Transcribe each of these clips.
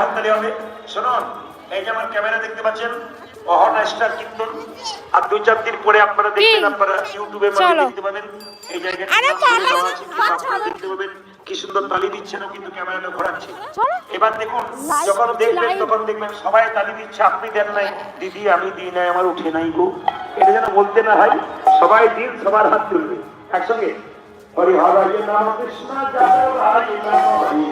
হাততালি হবে। শুনুন এই যে আমার ক্যামেরা দেখতে পাচ্ছেন অহনা কীর্তন। আর দুই চার দিন পরে আপনারা দেখবেন আপনারা ইউটিউবে মধ্যে দেখতে পাবেন। এই জায়গাটা আপনারা দেখতে পাবেন কি সুন্দর তালি দিচ্ছেন কিন্তু ক্যামেরাটা ঘোরাচ্ছে। এবার দেখুন যখন দেখবেন তখন দেখবেন সবাই তালি দিচ্ছে আপনি দেন নাই। দিদি আমি দিই নাই আমার উঠে নাই গো। এটা যেন বলতে না হয় সবাই দিন সবার হাত তুলবে। একসঙ্গে। হরি হরি নাম কৃষ্ণ যাদব হরি হরি।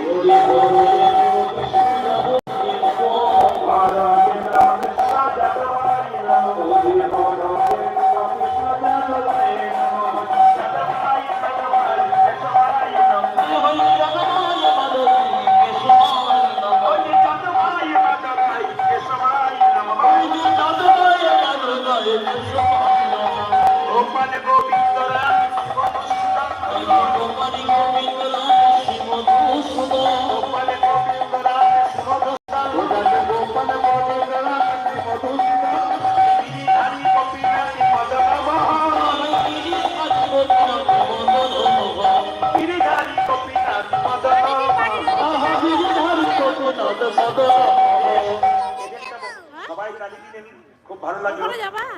খুব ভালো লাগল?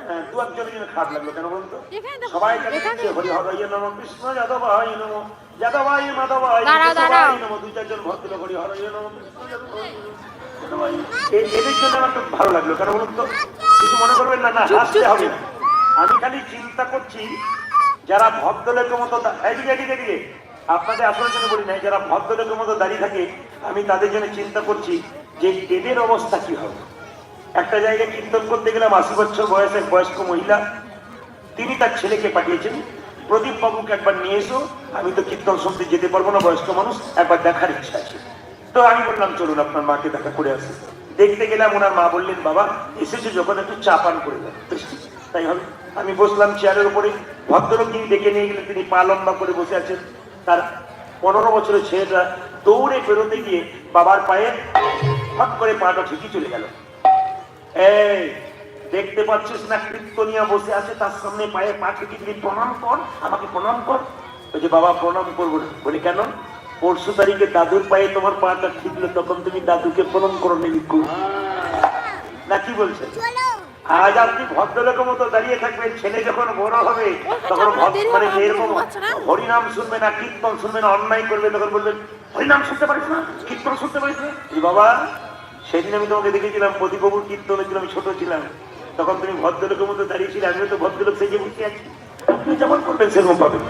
হ্যাঁ, দু একজনের জন্য খারাপ লাগল কেন বলুন তো? সবাই হরি নম কৃষ্ণ যাদবায় নম যাদবায় মাধবায় দাঁড়াও, দাঁড়াও। নম দুই চারজন ভদ্র হরি নম এদের জন্য আমার খুব ভালো লাগল কেন বলুন তো? কিছু মনে করবেন না না হাসতে হবে না। আমি খালি চিন্তা করছি যারা ভদ্রলোকের মতো দা- এদিকে এদিকে এদিকে আপনাদের আসলে জন্য বলি নাই যারা ভদ্রলোকের মতো দাঁড়িয়ে থাকে আমি তাদের জন্য চিন্তা করছি যে এদের অবস্থা কি হবে। একটা জায়গায় কীর্তন করতে গেলাম, আশি বছর বয়সের বয়স্ক মহিলা। তিনি তার ছেলেকে পাঠিয়েছেন, প্রদীপ বাবুকে একবার নিয়ে এসো, আমি তো কীর্তন শুনতে যেতে পারব না, বয়স্ক মানুষ, একবার দেখার ইচ্ছা আছে। তো আমি বললাম, চলুন, আপনার মাকে দেখা করে আসি। দেখতে গেলাম, ওনার মা বললেন, বাবা, এসেছে যখন, একটু চা পান করে দেন তাই হবে। আমি বসলাম চেয়ারের উপরে ভদ্রলোক যিনি ডেকে নিয়ে গেলেন, তিনি পা লম্বা করে বসে আছেন। তার পনেরো বছরের ছেলেটা দৌড়ে বেরোতে গিয়ে বাবার পায়ে হট করে পাটা ঠিকই চলে গেল। এই দেখতে পাচ্ছিস না কীর্তনিয়া বসে আছে? তার সামনে পায়ে পা তুমি প্রণাম কর আমাকে প্রণাম কর। ওই যে বাবা প্রণাম করব না বলি কেন? পরশু তারিখে দাদুর পায়ে তোমার পাটা ঠিকলো তখন তুমি দাদুকে প্রণাম করো নেই না কি বলছেন আজ আপনি ভদ্রলোকের মতো দাঁড়িয়ে থাকবেন ছেলে যখন বড় হবে তখন ভদ্র- মানে এরকম হরিনাম শুনবে না কীর্তন শুনবে না অন্যায় করবে তখন বলবেন হরিনাম শুনতে পারিস না? কীর্তন শুনতে পারিস না? বাবা সেদিন আমি তোমাকে দেখেছিলাম, প্রদীপবাবুর কীর্তনে ছিল, আমি ছোট ছিলাম। তখন তুমি ভদ্রলোকের মতো দাঁড়িয়েছিলে আমিও তো ভদ্রলোক সেজে বসে আছি। আপনি যেমন করবেন, সেরকম পাবেন।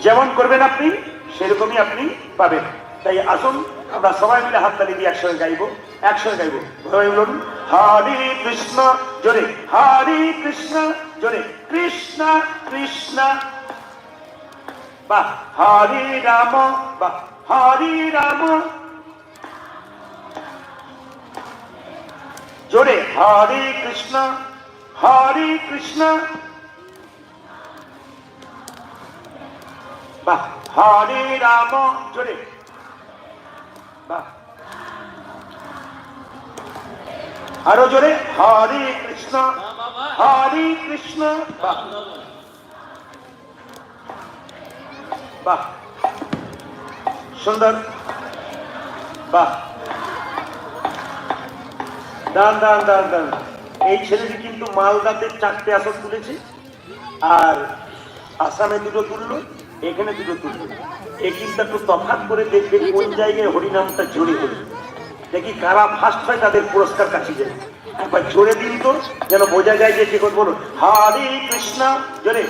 যেমন করবেন আপনি, সেরকমই আপনি পাবেন। তাই আসুন, আমরা সবাই মিলে হাততালি দিয়ে একসঙ্গে গাইবো একসঙ্গে গাইবো। সবাই বলুন হরে কৃষ্ণ, জোরে। হরে কৃষ্ণ, জোরে। কৃষ্ণ কৃষ্ণ। বা হরে রাম বা হরে রাম। জোরে, হরে কৃষ্ণ হরে কৃষ্ণ। বাহ, হরে রাম, জোরে। বাহ। আরও জোরে, হরে কৃষ্ণ হরে কৃষ্ণ। বাহ। বাহ। সুন্দর। বাহ। দান দান দান দান এই ছেলেটি কিন্তু মালদাতে চারটে আসন তুলেছে আর আসামে দুটো তুললো এখানে দুটো তুললো। এ কিন্তু একটু তফাৎ করে দেখবে কোন জায়গায় হরিনামটা হলো। দেখি কারা ফার্স্ট হয় তাদের পুরস্কার কাছে যায়। একবার জোরে দিন তো যেন বোঝা যায় যে কে কথা বলো হরে কৃষ্ণ। জোরে।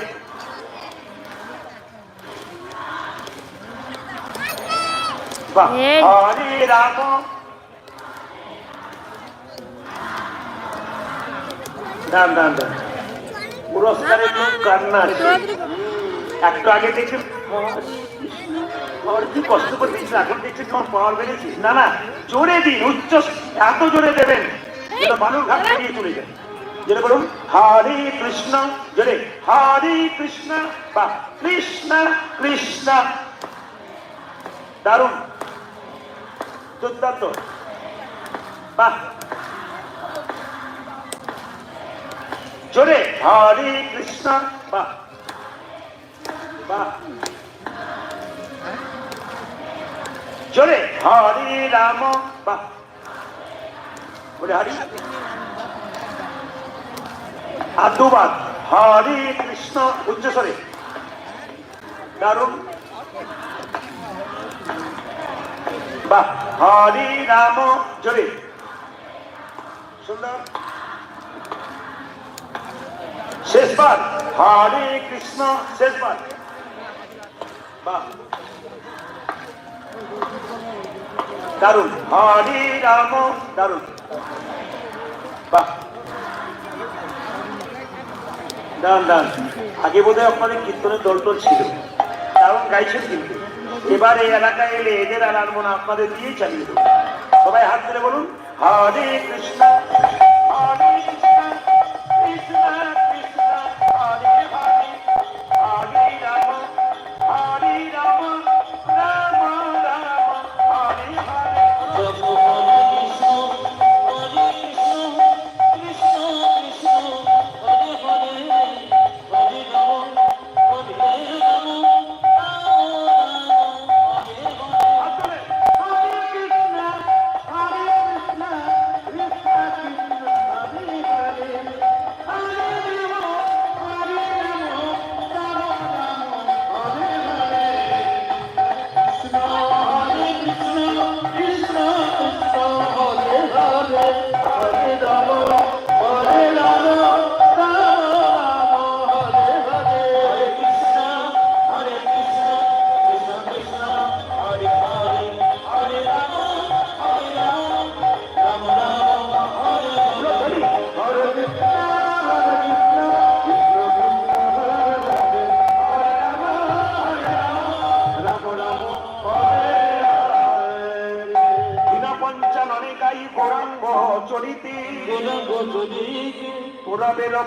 হরে রাম। পুরস্কারের লোক কান্না একটু আগে দেখছি পাওয়ার কি কষ্ট করে দিচ্ছিল এখন দেখছি তোমার পাওয়ার বেড়েছে না না জোরে দিন উচ্চ এত জোরে দেবেন যেন বালুর ঘাট পেরিয়ে চলে যায়। যেটা বলুন হরে কৃষ্ণ জোরে হরে কৃষ্ণ বা কৃষ্ণ কৃষ্ণ। দারুণ। দুর্দান্ত। বাহ। জোরে। হরে কৃষ্ণ। বাহ। বাহ। জোরে। হরে রাম। বাহ। বলে হরি। আর দুবার। হরে কৃষ্ণ। উচ্চস্বরে দারুণ। বাহ। হরে রাম। জোরে। সুন্দর। শেষবার। হরে কৃষ্ণ, শেষবার। দারুণ। হরে রাম, দারুণ। বাহ। দান দান আগে বোধহয় আপনাদের কীর্তনের দল টল ছিল। দারুণ গাইছেন কিন্তু। এবার এই এলাকায় এলে এদের আর আনব না আপনাদের দিয়েই চালিয়ে দেবো। সবাই হাত ধরে বলুন, হরে কৃষ্ণ হরে কৃষ্ণ কৃষ্ণ।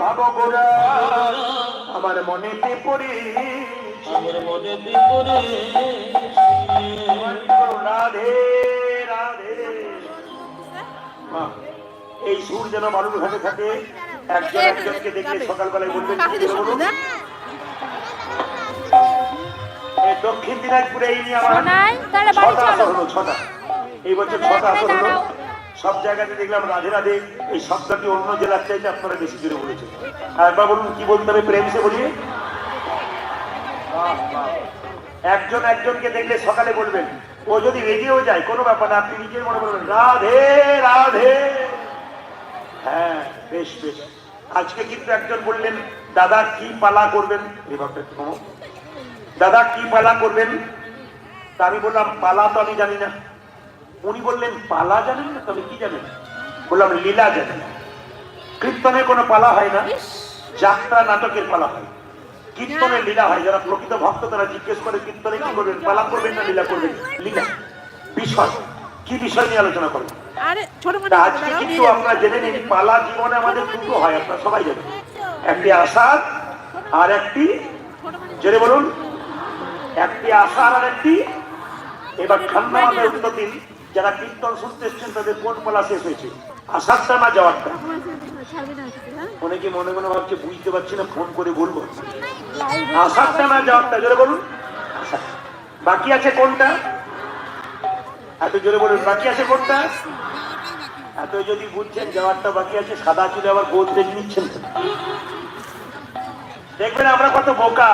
ভাব গোরা আমার রাধে রাধে। এই সুর যেন বালুর ঘাটে থাকে একজন একজনকে দেখে সকালবেলায় বলবেন দক্ষিণ দিনাজপুরে এই নিয়ে আমার ছটা আসর হলো ছটা। এই বছর ছটা আসর হলো। সব জায়গাতে দেখলাম রাধে রাধে এই শব্দটি অন্য জেলার চাইতে আপনারা বেশি জোরে বলেছেন। আর একবার বলুন, কি বলতে হবে প্রেম সে বলিয়ে। একজন একজনকে দেখলে সকালে বলবেন, ও যদি রেগেও যায়, কোনো ব্যাপার না, আপনি নিজের মনে করবেন রাধে রাধে। হ্যাঁ বেশ বেশ। আজকে কিন্তু একজন বললেন, দাদা, কি পালা করবেন? দাদা, কি পালা করবেন? তা আমি বললাম, পালা তো আমি জানি না। উনি বললেন পালা জানেন না তবে কি জানেন? বললাম লীলা জানেন। কীর্তনে কোনো পালা হয় না যাত্রা নাটকের পালা হয়। কীর্তনে লীলা হয় যারা প্রকৃত ভক্ত তারা জিজ্ঞেস করে কীর্তনে কি করবেন পালা করবেন না লীলা করবেন? লীলা। বিষয়। কি বিষয় নিয়ে আলোচনা করবেন আজকে কিন্তু আপনারা জেনে নিন পালা জীবনে আমাদের দুটো হয় আপনারা সবাই জানেন। একটি আশার আর একটি জেনে বলুন একটি আশার আর একটি এবার উত্তর দিন যারা কীর্তন শুনতে এসছেন, তাদের কোন পালা শেষ হয়েছে? আসারটা না যাওয়ারটা? অনেকে মনে মনে ভাবছে, বুঝতে পারছি না, ফোন করে বলব। আসারটা না যাওয়ারটা, জোরে বলুন। বাকি আছে কোনটা? এত জোরে বলুন, বাকি আছে কোনটা? এত যদি বুঝছেন, যাওয়ারটা বাকি আছে, সাদা চুলে আবার গোদরেজ নিচ্ছেন। দেখবেন আমরা কত বোকা।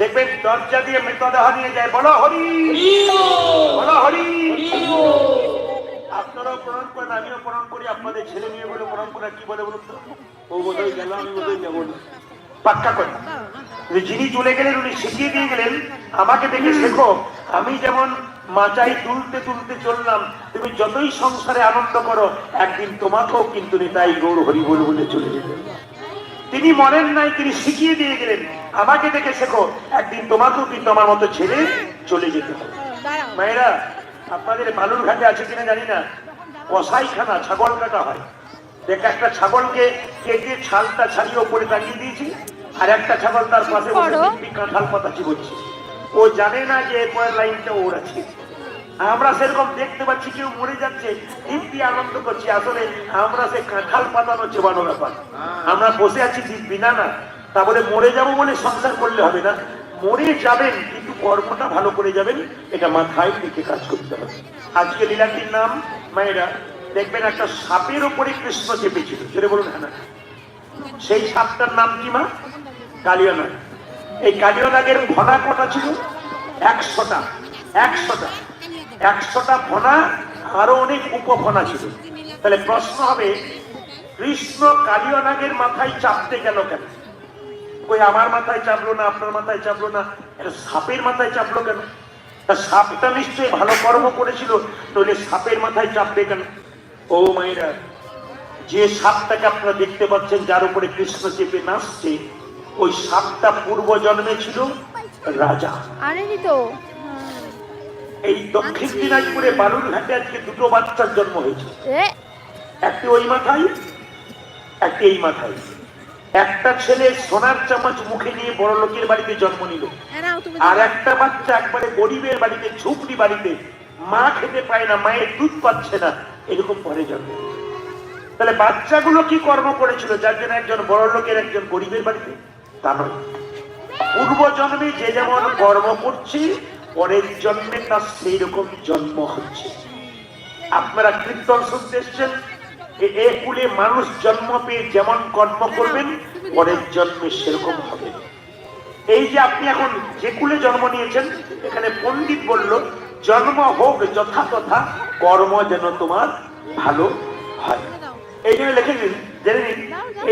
দেখবেন দরজা দিয়ে মৃতদেহ নিয়ে যায়। বলো হরি। বলো হরি। আপনারাও প্রণাম করেন, আমিও প্রণাম করি, আপনাদের ছেলে মেয়ে বলে প্রণাম করে কি বলে বলুন তো? ও বোধহয় গেল, আমি বোধহয় যাব পাক্কা করে। যিনি চলে গেলেন, উনি শিখিয়ে দিয়ে গেলেন, আমাকে দেখে শেখো, আমি যেমন মাচাই তুলতে তুলতে চললাম, তুমি যতই সংসারে আনন্দ করো, একদিন তোমাকেও কিন্তু নিতাই গৌর হরি বলে চলে যেতে তিনি মনেন নাই, তিনি শিখিয়ে দিয়ে গেলেন। আমাকে দেখে শেখো একদিন তোমাকেও কিন্তু আমার মতো ছেড়ে চলে যেতে হবে। মায়েরা আপনাদের বালুর ঘাটে আছে কিনা জানি না। কসাইখানা ছাগল কাটা হয়। দেখ একটা ছাগলকে কেটে ছালটা ছাড়িয়ে ওপরে টাঙিয়ে দিয়েছি আর একটা ছাগল তার পাশে বসে কাঁঠাল পাতা চিবোচ্ছে ও জানে না যে এরপরের লাইনটা ওর আছে। আমরা সেরকম দেখতে পাচ্ছি কেউ মরে যাচ্ছে দিব্যি আনন্দ করছি। আসলে আমরা সে কাঁঠাল পাতানো চেবানো ব্যাপার। আমরা বসে আছি দিব্যি না না। তা বলে মরে যাব বলে সংসার করলে হবে না। মরে যাবেন, কিন্তু কর্মটা ভালো করে যাবেন, এটা মাথায় রেখে কাজ করতে হবে। আজকে লীলাটির নাম, মায়েরা, দেখবেন একটা সাপের ওপরে কৃষ্ণ চেপেছিল। জোরে বলুন হ্যাঁ সেই সাপটার নাম কি মা? কালিয়ানাগ। এই কালিয়ানাগের ভনা কটা ছিল? একশোটা একশোটা। একশোটা ফনা আরও অনেক উপফনা ছিল। তাহলে প্রশ্ন হবে, কৃষ্ণ কালিয়ানাগের মাথায় চাপতে গেল কেন? ওই আমার মাথায় চাপলো না আপনার মাথায় চাপলো না? এটা সাপের মাথায় চাপলো কেন? তা সাপটা নিশ্চয়ই ভালো কর্ম করেছিল নইলে সাপের মাথায় চাপবে কেন? ও মায়েরা যে সাপটাকে আপনারা দেখতে পাচ্ছেন যার উপরে কৃষ্ণ চেপে নাচছে ওই সাপটা পূর্ব জন্মে ছিল রাজা। তো। এই দক্ষিণ দিনাজপুরে বালুরঘাটে আজকে দুটো বাচ্চার জন্ম হয়েছে। একটি ওই মাথায় একটি এই মাথায়। একটা ছেলে সোনার চামচ মুখে নিয়ে বড় লোকের বাড়িতে জন্ম নিল। আর একটা বাচ্চা একবারে গরিবের বাড়িতে ঝুপড়ি বাড়িতে মা খেতে পায় না মায়ের দুধ পাচ্ছে না এরকম পরে জন্ম তাহলে বাচ্চাগুলো কি কর্ম করেছিল? যার জন্য একজন বড় লোকের একজন গরিবের বাড়িতে? তা নয়। পূর্ব জন্মে যে যেমন কর্ম করছি পরের জন্মে তার সেই রকম জন্ম হচ্ছে। আপনারা কীর্তন শুনতে এসছেন? কুলে মানুষ জন্ম পেয়ে যেমন কর্ম করবেন, পরের জন্মে সেরকম হবে। এই যে আপনি এখন যে কুলে জন্ম নিয়েছেন, এখানে পণ্ডিত বলল, জন্ম হোক যথা তথা, কর্ম যেন তোমার ভালো হয়। এই জন্য লিখে নিন জেনে নিন,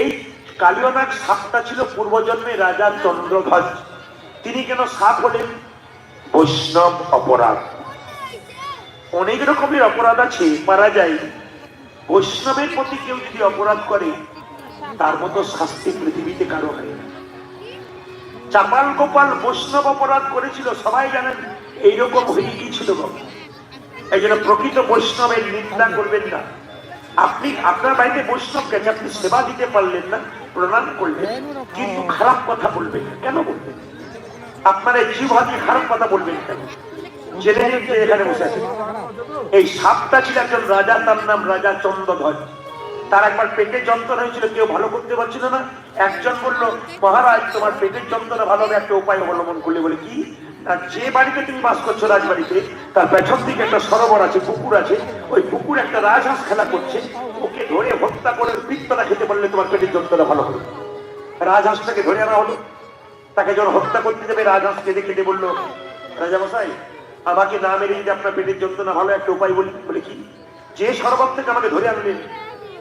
এই কালিয়নাগ সাপটা ছিল পূর্বজন্মে রাজা চন্দ্রধ্বজ। তিনি কেন সাপ হলেন? বৈষ্ণব অপরাধ। অনেক রকমের অপরাধ আছে মারা যায়। বৈষ্ণবের প্রতি কেউ যদি অপরাধ করে, তার মতো শাস্তি পৃথিবীতে কারও হয় চাপাল গোপাল বৈষ্ণব অপরাধ করেছিল, সবাই জানেন, এইরকম হয়ে গিয়েছিল। এই জন্য প্রকৃত বৈষ্ণবের নিন্দা করবেন না। আপনি, আপনার বাড়িতে বৈষ্ণব গেছে আপনি সেবা দিতে পারলেন না, প্রণাম করলেন, কিন্তু খারাপ কথা বলবেন কেন বলবেন? আপনার এই জীব খারাপ কথা বলবেন কেন? যে এখানে বসে আছে? এই সাপটা ছিল একজন রাজা তার নাম রাজা চন্দ্রধ্বজ তার একবার পেটের যন্ত্রণা হয়েছিল, কেউ ভালো করতে পারছিল না। একজন বলল, মহারাজ, তোমার পেটের যন্ত্রণা ভালো হবে, একটা উপায় অবলম্বন করলে বলে কি? যে বাড়িতে তুমি বাস করছ রাজবাড়িতে, তার পেছন দিকে একটা সরোবর আছে, পুকুর আছে। ওই পুকুর একটা রাজহাঁস খেলা করছে। ওকে ধরে হত্যা করে পিত্তটা খেতে বললে তোমার পেটের যন্ত্রণা ভালো হবে। রাজহাঁসটাকে ধরে আনা হলো। তাকে যখন হত্যা করতে যাবে রাজহাঁস কেঁদে কেটে বলল আমাকে না মেরে যদি আপনার পেটের যন্ত্রণা ভালো একটা উপায় বলি বলে কি? যে সরোবর থেকে আমাকে ধরে আনলেন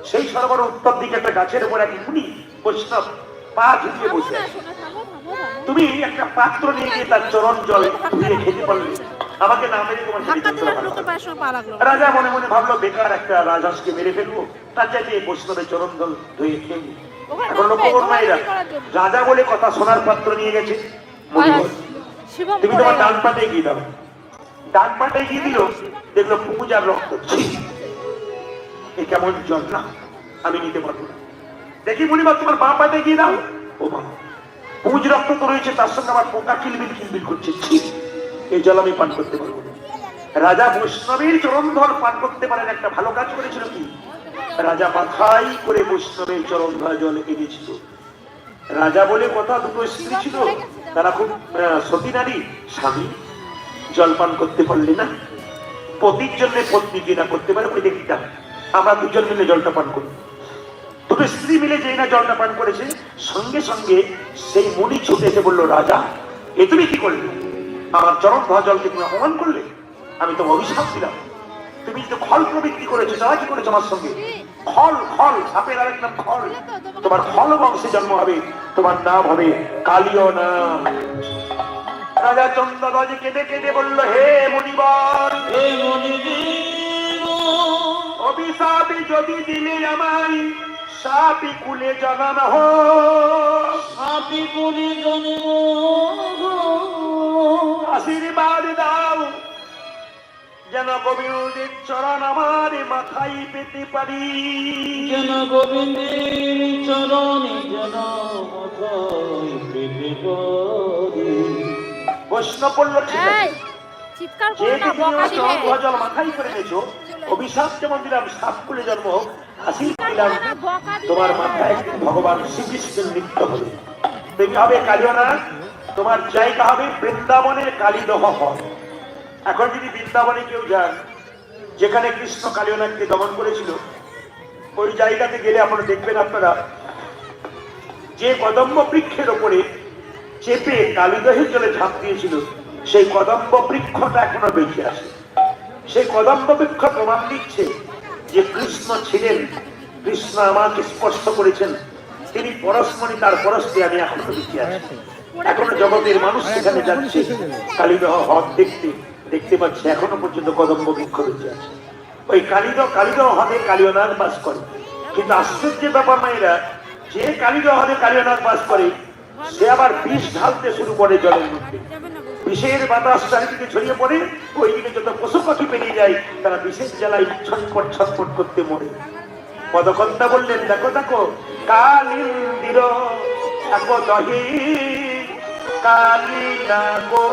সেই সরোবর উত্তর দিকে একটা গাছের উপর এক মুনি বৈষ্ণব পা ঝুঁকিয়ে বসে আছে। তুমি একটা পাত্র নিয়ে গিয়ে তার চরণ জল ধুয়ে খেতে পারলে। আমাকে না মেরে তোমার রাজা মনে মনে ভাবলো বেকার একটা রাজহাঁসকে মেরে ফেলব। তার চাইতে এই বৈষ্ণবের চরণ জল ধুয়ে। ওখানে এখন জন্য। রাজা বলে কথা সোনার পাত্র নিয়ে গেছে। তুমি তোমার ডান পাটে গিয়ে দাও ডান পাটে গিয়ে দিল, দেখল পূজার রক্ত এ কেমন জল না আমি নিতে পারব না। দেখি মনিবার তোমার বাঁ পাটে গিয়ে দাও। ও মা, পুজ রক্ত তো রয়েছে, তার সঙ্গে আমার পোকা কিলবিল কিলবিল করছে। এই জল আমি পান করতে পারব রাজা বৈষ্ণবের চরণ ধর পান করতে পারেন, একটা ভালো কাজ করেছিল কি? রাজা মাথায় করে বৈষ্ণবের চরণ ধরা জল এনেছিল। রাজা বলে, কথা দুটো স্ত্রী ছিল, তারা খুব সতী নারী, স্বামী। জলপান করতে পারলে না? পতির জন্য পত্নী কিনা করতে পারে, ওই দেখি না আমরা দুজন মিলে জলটা পান করি। দুটো স্ত্রী মিলে যেই না জলটা পান করেছে, সঙ্গে সঙ্গে সেই মুনি ছুটে এসে বলল, রাজা, এ তুমি কি করলে? আমার চরম ধোয়া জলকে তুমি অপমান করলে? আমি তো অভিশাপ দিলাম। তুমি তো খল প্রবৃত্তি করেছ যা কি করেছ আমার সঙ্গে? খল খল, সাপের আরেক নাম খল। তোমার খল বংশে জন্ম হবে, তোমার নাম হবে কালিও নাম। রাজা চন্দ্রধ্বজ কেঁদে কেঁদে বলল হে মণিবর হে অভিশাপে যদি দিলে আমায় সাপি কুলে জগান হোক। আপনি বলি জন্ম আশীর্বাদ দাও যেন গোবিন্দের চরণ আমার মাথায় পেতে পারি। যেন গোবিন্দের চরণে যেন মাথায় পেতে পারি। ঠিক আছে। করো যেহেতু তুমি মাথায় করে নিয়েছো অভিশাপ যেমন দিলাম সাপ কুলে জন্ম হোক আশীর্বাদ দিলাম তোমার মাথায় ভগবান শ্রীকৃষ্ণের নৃত্য হবে। দেখি হবে কালিয়ানা তোমার জায়গা হবে বৃন্দাবনের কালীদহ হল এখন যদি বৃন্দাবনে কেউ যান যেখানে কৃষ্ণ কালীনাথকে দমন করেছিল ওই জায়গাতে গেলে আপনারা দেখবেন আপনারা যে কদম্ব বৃক্ষের ওপরে চেপে কালীদহের জলে ঝাঁপ দিয়েছিল। সেই কদম্ব বৃক্ষটা এখনও বেঁচে আছে। সেই কদম্ব বৃক্ষ প্রমাণ দিচ্ছে যে কৃষ্ণ ছিলেন। কৃষ্ণ আমাকে স্পর্শ করেছেন। তিনি পরশমণি, তার পরশকে আমি এখনও বেঁচে আছি। এখনও জগতের মানুষ সেখানে যাচ্ছে। কালীদহ হ্রদ দেখতে দেখতে পাচ্ছে এখনও পর্যন্ত কদম্ব বৃক্ষ বেঁচে আছে। ওই কালীদহ কালীদহ হ্রদে কালীয়নাথ বাস করে। কিন্তু আশ্চর্যের ব্যাপার মায়েরা, যে কালীদহ হ্রদে কালীয়নাথ বাস করে সে আবার বিষ ঢালতে শুরু করে জলের মধ্যে। বিষের বাতাস চারিদিকে ছড়িয়ে পড়ে, ওইদিকে যত পশু পাখি পেরিয়ে যায়, তারা বিশেষ জ্বালায় ছটপট ছটপট করতে মরে। পদকর্তা বললেন, দেখো দেখো, কালিন্দির থাকো দহি। কালী নাগো